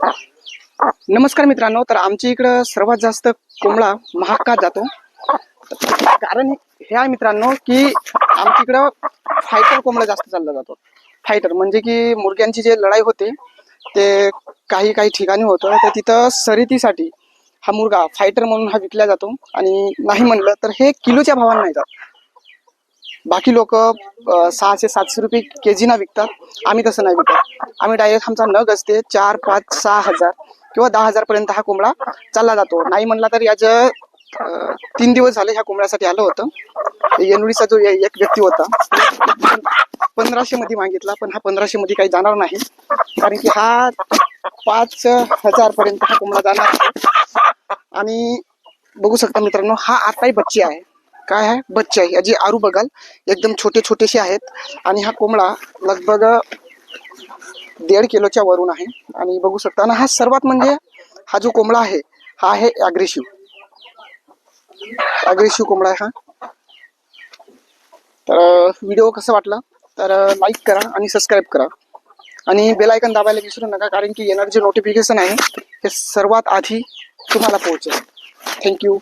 नमस्कार मित्रांनो तर आमच्या इकडं सर्वात जास्त कोंबडा महाग का जातो. कारण हे आहे मित्रांनो की आमच्या इकडं फायटर कोंबडा जास्त चालला जातो. फायटर म्हणजे की मुर्ग्यांची जे लढाई होते ते काही काही ठिकाणी होतं तर तिथं शर्यतीसाठी हा मुर्गा फायटर म्हणून हा विकला जातो. आणि नाही म्हणलं तर हे किलोच्या भावांना नाही जात. बाकी लोक सहाशे सातशे रुपये के जीना विकतात. आम्ही तसं नाही विकत. आम्ही डायरेक्ट आमचा नग असते चार पाच सहा हजार किंवा दहा हजार पर्यंत हा कोंबडा चालला जातो. नाही म्हणला तर याचं तीन दिवस झाले ह्या कोंबड्यासाठी आलं होतं. येनुडीचा जो एक व्यक्ती होता पंधराशे मध्ये मागितला पण हा पंधराशे मध्ये काही जाणार नाही. कारण की हा पाच हजार पर्यंत हा कोंबडा जाणार आणि बघू शकता मित्रांनो हा आताही बच्ची आहे. काय आहे? बच्चे आहे. याची आरू बघाल. एकदम छोटे छोटेसे आहेत. आणि हा कोंबडा लगभग दीड किलोच्या वरून आहे. आणि बघू शकता आणि हा सर्वात म्हणजे हा जो कोंबडा आहे हा आहे ॲग्रेसिव्ह ॲग्रेसिव्ह कोंबडा आहे हा. तर व्हिडिओ कसा वाटला? तर लाईक करा आणि सबस्क्राईब करा. आणि बेलायकन दाबायला विसरू नका कारण की येणारे जे नोटिफिकेशन आहे हे सर्वात आधी तुम्हाला पोहोचेल. थँक्यू